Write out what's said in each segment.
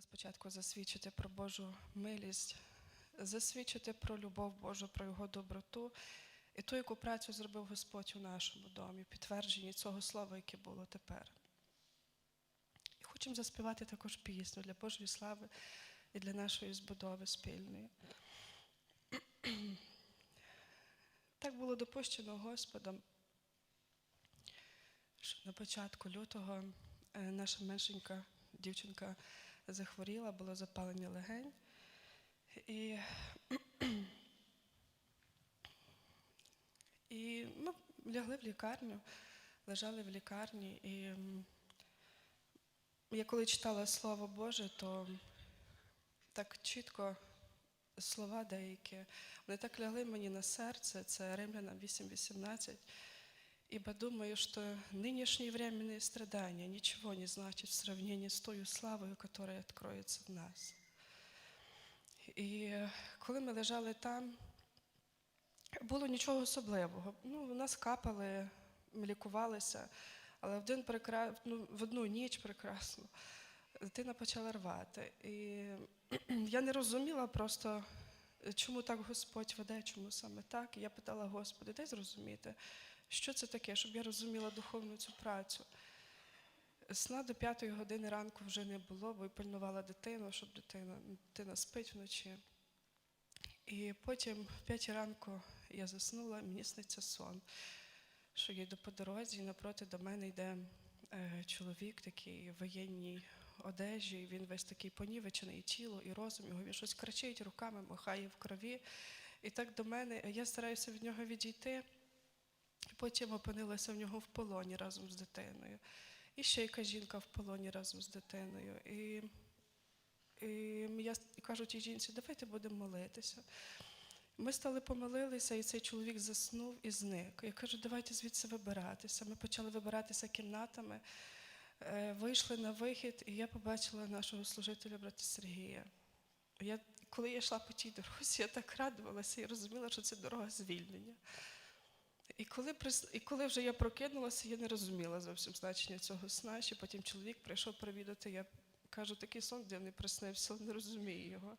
хотіла спочатку засвідчити про Божу милість, засвідчити про любов Божу, про Його доброту і ту, яку працю зробив Господь у нашому домі, підтвердженні цього слова, яке було тепер. І хочемо заспівати також пісню для Божої слави і для нашої збудови спільної. Так було допущено Господом, що на початку лютого е, наша меншенька дівчинка захворіла, було запалення легень. І, і ми лягли в лікарню, лежали в лікарні. І я коли читала Слово Боже, то так чітко слова деякі, вони так лягли мені на серце, це Римлянам 8.18. Ибо думаю, что нынешние временные страдания ничего не значат в сравнении с той славою, которая откроется в нас. І коли ми лежали там, було нічого особливого. Ну, у нас капали, ми лікувалися, але в, один прекра... ну, в одну ніч прекрасно дитина почала рвати. І я не розуміла просто, чому так Господь веде, чому саме так. І я питала Господи, дай зрозуміти, що це таке, щоб я розуміла духовну цю працю. Сна до п'ятої години ранку вже не було, бо пильнувала дитину, щоб дитина, дитина спить вночі. І потім в п'ятій ранку я заснула, мені сниться сон, що я йду по дорозі, і напроти до мене йде е, чоловік такий в воєнній одежі, він весь такий понівечений, і тіло, і розум його, він щось кричить, руками махає в крові. І так до мене, я стараюся від нього відійти. Потім опинилася в нього в полоні разом з дитиною. І ще яка жінка в полоні разом з дитиною. І, і я кажу тій жінці, давайте будемо молитися. Ми стали помолилися, і цей чоловік заснув і зник. Я кажу, давайте звідси вибиратися. Ми почали вибиратися кімнатами, е, вийшли на вихід, і я побачила нашого служителя брата Сергія. Я, коли я йшла по тій дорозі, я так радувалася і розуміла, що це дорога звільнення. І коли, і коли вже я прокинулася, я не розуміла зовсім значення цього сна. Ще потім чоловік прийшов провідати. Я кажу, такий сон дивний приснився, не розумію його.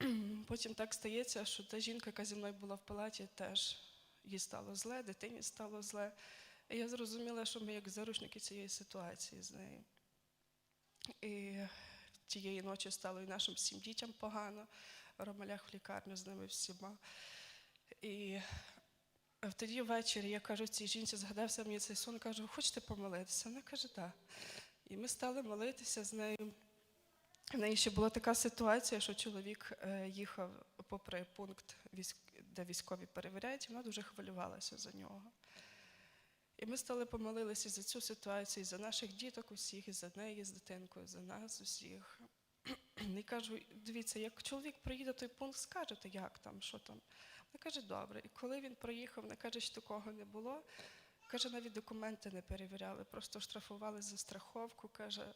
Потім так стається, що та жінка, яка зі мною була в палаті, теж їй стало зле, дитині стало зле. І я зрозуміла, що ми як заручники цієї ситуації з нею. І тієї ночі стало і нашим всім дітям погано. Рома ляг в лікарню з ними всіма. І в тоді ввечері я кажу цій жінці, згадався мені цей сон, кажу, хочете помолитися? Вона каже, так. І ми стали молитися з нею. В неї ще була така ситуація, що чоловік е, їхав попри пункт, де військові перевіряють, і вона дуже хвилювалася за нього. І ми стали помолилися за цю ситуацію, і за наших діток усіх, і за неї з дитинкою, за нас усіх. І кажу, дивіться, як чоловік приїде той пункт, скажете, як там, що там. Вона каже, добре. І коли він проїхав, вона каже, що такого не було. Каже, навіть документи не перевіряли, просто штрафували за страховку, каже,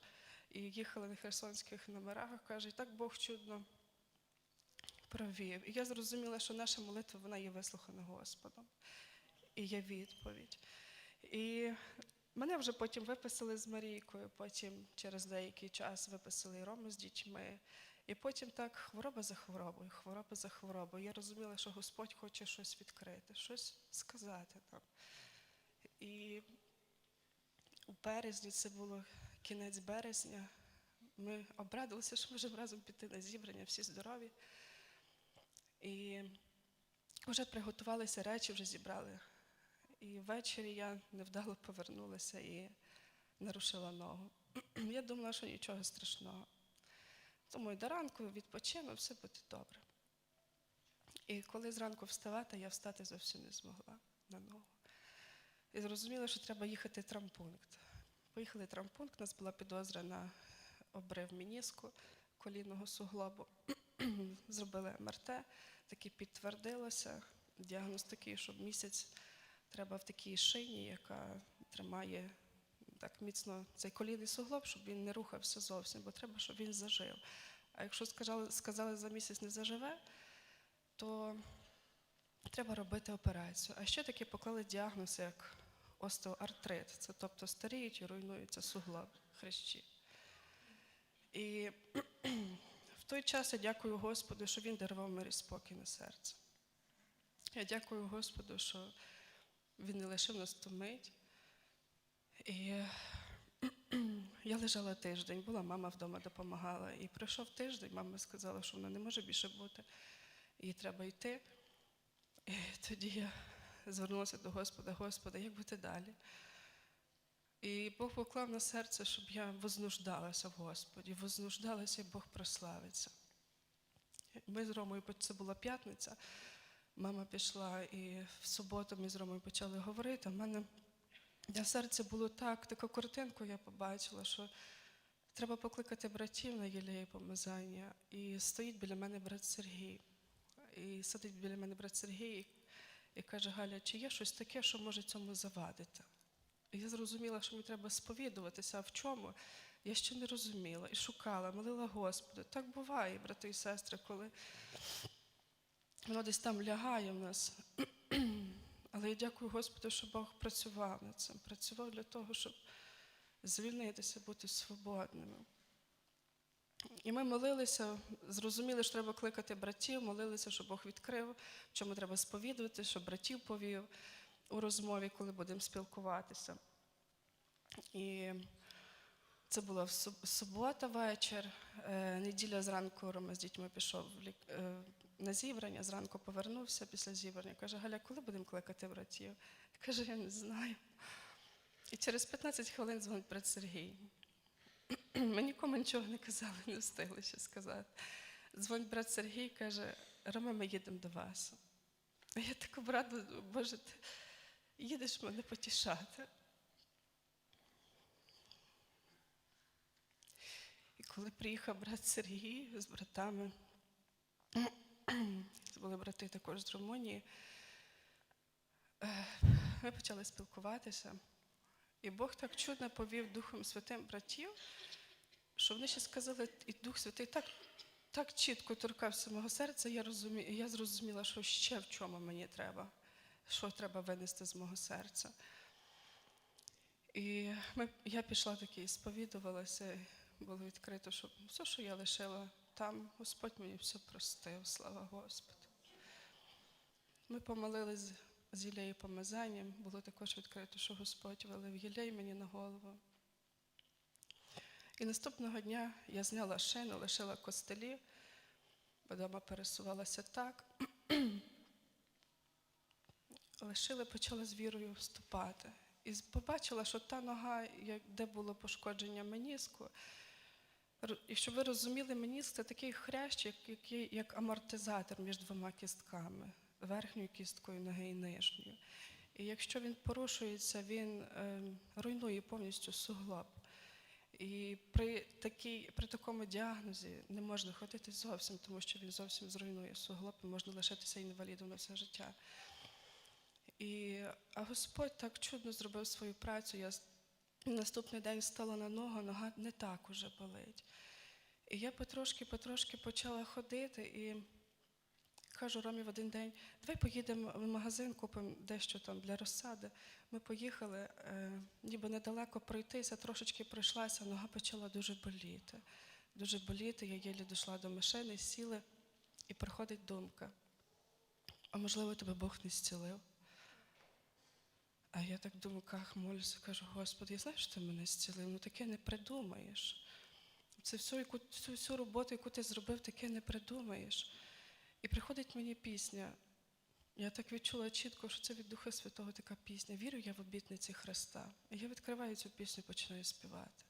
і їхали на херсонських номерах. Каже, і так Бог чудно провів. І я зрозуміла, що наша молитва вона є вислухана Господом. І є відповідь. І мене вже потім виписали з Марійкою, потім через деякий час виписали і Рому з дітьми. І потім так хвороба за хворобою, хвороба за хворобою. Я розуміла, що Господь хоче щось відкрити, щось сказати нам. І у березні, це було кінець березня, ми обрадилися, що можемо разом піти на зібрання, всі здорові. І вже приготувалися речі, вже зібрали. І ввечері я невдало повернулася і нарушила ногу. Я думала, що нічого страшного. Думаю, до ранку відпочину, все буде добре. І коли зранку вставати, я встати зовсім не змогла на ногу. І зрозуміла, що треба їхати в травмпункт. Поїхали в у нас була підозра на обрив мініску колінного суглобу. Зробили МРТ, таки підтвердилося. Діагноз такий, що місяць треба в такій шині, яка тримає так міцно цей колінний суглоб, щоб він не рухався зовсім, бо треба, щоб він зажив. А якщо сказали, сказали за місяць не заживе, то треба робити операцію. А ще таки поклали діагноз як остеоартрит. Це тобто старіють і руйнуються суглоби, хрящі. І в той час я дякую Господу, що Він дарував мир і спокій на серце. Я дякую Господу, що Він не лишив нас ту мить. І я лежала тиждень, була мама вдома допомагала. І пройшов тиждень, мама сказала, що вона не може більше бути, їй треба йти. І тоді я звернулася до Господа, Господа, як бути далі? І Бог поклав на серце, щоб я вознуждалася в Господі, вознуждалася, і Бог прославиться. Ми з Ромою, це була п'ятниця, мама пішла, і в суботу ми з Ромою почали говорити. У мене для серця було так, таку картинку я побачила, що треба покликати братів на єлеї помазання. І стоїть біля мене брат Сергій. І сидить біля мене брат Сергій і каже, Галя, чи є щось таке, що може цьому завадити? І я зрозуміла, що мені треба сповідуватися, а в чому? Я ще не розуміла і шукала, молила Господа. Так буває, брати і сестри, коли воно десь там лягає в нас. Але я дякую Господу, що Бог працював над цим, працював для того, щоб звільнитися, бути свободними. І ми молилися, зрозуміли, що треба кликати братів, молилися, щоб Бог відкрив, в чому треба сповідувати, щоб братів повів у розмові, коли будемо спілкуватися. І це була субота вечір, е, неділя зранку Рома з дітьми пішов е, на зібрання, зранку повернувся після зібрання. Каже, Галя, коли будемо кликати братів? Каже, я не знаю. І через 15 хвилин дзвонить брат Сергій. Ми нікому нічого не казали, не встигли ще сказати. Дзвонить брат Сергій каже, Рома, ми їдемо до вас. Я така рада, Боже, ти їдеш мене потішати. Коли приїхав брат Сергій з братами, це були брати також з Румунії, е, ми почали спілкуватися. І Бог так чудно повів Духом Святим братів, що вони ще сказали, і Дух Святий так, так чітко торкався мого серця, я, розумі, я зрозуміла, що ще в чому мені треба, що треба винести з мого серця. І ми, я пішла таки і сповідувалася, було відкрито, що все, що я лишила там, Господь мені все простив, слава Господу. Ми помолились з- з Ілею помазанням, було також відкрито, що Господь вилив Єлей мені на голову. І наступного дня я зняла шину, лишила костелі, бо дома пересувалася так. Лишила, почала з вірою вступати. І побачила, що та нога, де було пошкодження меніску, і щоб ви розуміли, меніск це такий хрящ, як, який, як амортизатор між двома кістками, верхньою кісткою ноги і нижньою. І якщо він порушується, він е, руйнує повністю суглоб. І при, такій, при такому діагнозі не можна ходити зовсім, тому що він зовсім зруйнує суглоб і можна лишитися інвалідом на все життя. І, а Господь так чудно зробив свою працю. Я наступний день стала на ногу, нога не так уже болить. І я потрошки-потрошки почала ходити і кажу Ромі в один день, давай поїдемо в магазин, купимо дещо там для розсади. Ми поїхали, е, ніби недалеко пройтися, трошечки пройшлася, нога почала дуже боліти. Дуже боліти, я єлі дійшла до машини, сіли, і приходить думка. А можливо, тебе Бог не зцілив? Я так в думках молюся, кажу, Господи, я знаю, що ти мене зцілив, ну таке не придумаєш. Це всю, яку, всю, всю роботу, яку ти зробив, таке не придумаєш. І приходить мені пісня. Я так відчула чітко, що це від Духа Святого така пісня. Вірю я в обітниці Христа. І я відкриваю цю пісню і починаю співати.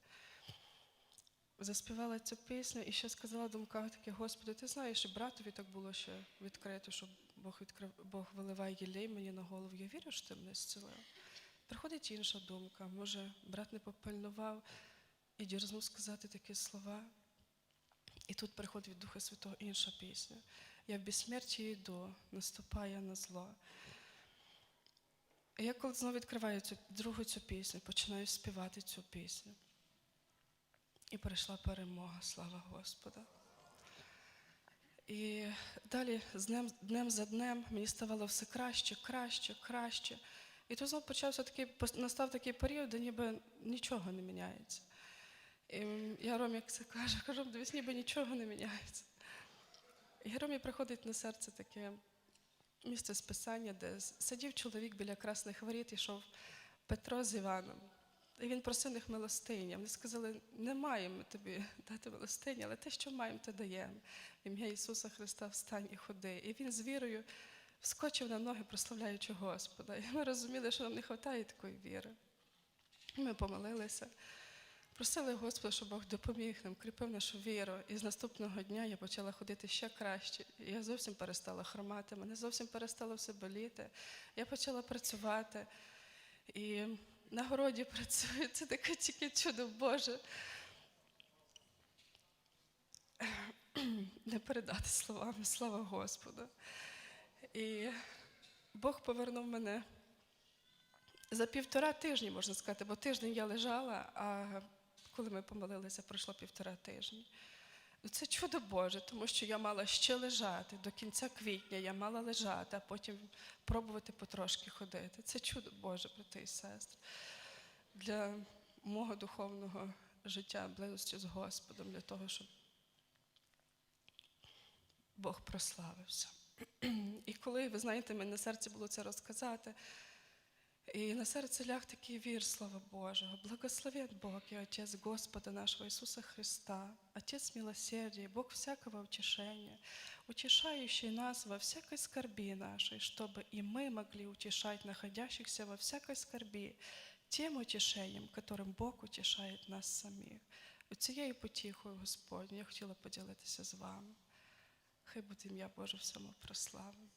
Заспівала цю пісню і ще сказала в думках таке, Господи, ти знаєш, і братові так було ще відкрито, що Бог відкрив, Бог виливає єлей мені на голову. Я вірю, що ти мене зцілив. Приходить інша думка. Може, брат не попильнував і дірзнув сказати такі слова. І тут приходить від Духа Святого інша пісня. Я в безсмерті йду, наступає на зло. І я коли знову відкриваю цю другу цю пісню, починаю співати цю пісню. І прийшла перемога, слава Господа. І далі з днем, днем за днем мені ставало все краще, краще, краще. І тут знову почався такий, настав такий період, де ніби нічого не міняється. І я Ромі це кажу, кажу, дивись, ніби нічого не міняється. І Ромі приходить на серце таке місце списання, де сидів чоловік біля красних воріт, йшов Петро з Іваном. І він просив них милостиня. Вони сказали, не маємо тобі дати милостині, але те, що маємо, те даємо. Ім'я Ісуса Христа встань і ходи. І він з вірою вскочив на ноги, прославляючи Господа. І ми розуміли, що нам не вистачає такої віри. Ми помолилися, просили Господа, щоб Бог допоміг нам, кріпив нашу віру. І з наступного дня я почала ходити ще краще. Я зовсім перестала хромати, мене зовсім перестало все боліти. Я почала працювати. І на городі працюю. Це таке тільки чудо Боже. Не передати словами, слава Господу. І Бог повернув мене за півтора тижні, можна сказати, бо тиждень я лежала, а коли ми помолилися, пройшло півтора тижні. Ну, Це чудо Боже, тому що я мала ще лежати до кінця квітня, я мала лежати, а потім пробувати потрошки ходити. Це чудо Боже, брати і сестри. Для мого духовного життя, близості з Господом, для того, щоб Бог прославився. І коли, ви знаєте, мені на серці було це розказати, і на серце ляг такий вір, слава Божого. Благословен Бог и Отец Господа нашего Иисуса Христа, Отец милосердия, Бог всякого утешения, утешающий нас во всякой скорби нашей, чтобы и мы могли утешать находящихся во всякой скорби тем утешением, которым Бог утешает нас самих. Оцією потіхою, Господню, я хотіла поділитися з вами. Хай буде ім'я Боже всьому прославлено.